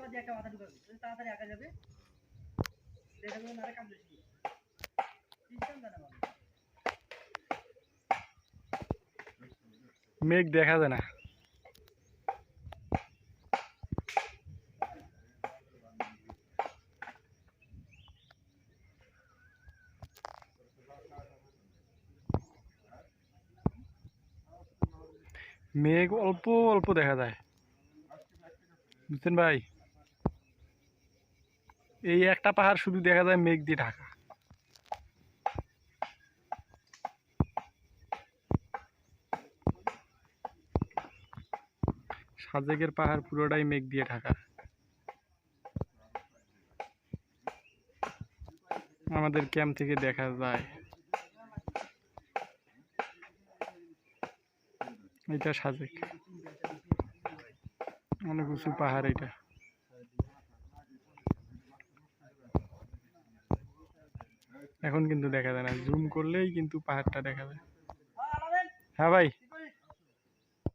বাদ দিয়ে একটা মাথা ঢুকাবি তাহলে তাড়াতাড়ি আঁকা যাবে দেখাগুলো না কাম বেশি সিস্টেম জানা ভালো মেঘ দেখা যায় না মেঘ অল্প অল্প দেখা যায় বুঝছেন ভাই এই একটা পাহাড় শুধু দেখা যায় মেঘ দিয়ে ঢাকা। সাজেকের পাহাড় পুরোটাই মেঘ দিয়ে ঢাকা। আমাদের ক্যাম্প থেকে দেখা যায়। এটা সাজেক। অনেক উঁচু পাহাড় এটা। এখন কিন্তু দেখা যায় না। জুম করলেই কিন্তু পাহাড়টা দেখা যায়। হ্যাঁ ভাই।